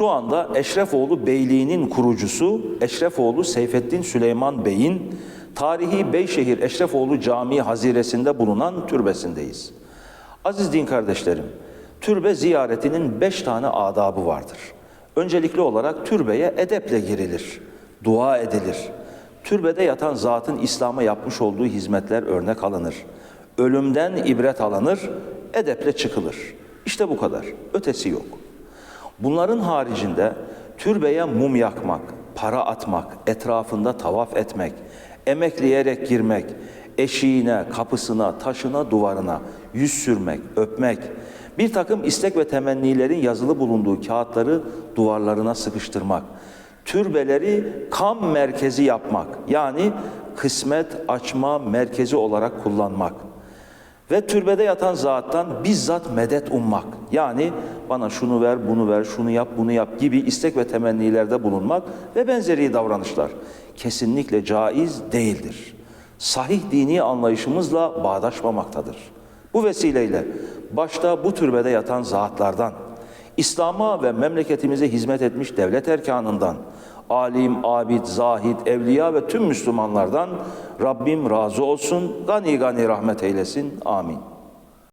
Şu anda Eşrefoğlu Beyliği'nin kurucusu Eşrefoğlu Seyfettin Süleyman Bey'in tarihi Beyşehir Eşrefoğlu Camii haziresinde bulunan türbesindeyiz. Aziz din kardeşlerim, türbe ziyaretinin beş tane adabı vardır. Öncelikli olarak türbeye edeple girilir, dua edilir. Türbede yatan zatın İslam'a yapmış olduğu hizmetler örnek alınır. Ölümden ibret alınır, edeple çıkılır. İşte bu kadar, ötesi yok. Bunların haricinde türbeye mum yakmak, para atmak, etrafında tavaf etmek, emekleyerek girmek, eşiğine, kapısına, taşına, duvarına yüz sürmek, öpmek, bir takım istek ve temennilerin yazılı bulunduğu kağıtları duvarlarına sıkıştırmak, türbeleri kam merkezi yapmak, yani kısmet açma merkezi olarak kullanmak, ve türbede yatan zattan bizzat medet ummak. Yani bana şunu ver, bunu ver, şunu yap, bunu yap gibi istek ve temennilerde bulunmak ve benzeri davranışlar kesinlikle caiz değildir. Sahih dini anlayışımızla bağdaşmamaktadır. Bu vesileyle başta bu türbede yatan zatlardan, İslam'a ve memleketimize hizmet etmiş devlet erkanından, alim, abid, zahid, evliya ve tüm Müslümanlardan Rabbim razı olsun, gani gani rahmet eylesin. Amin.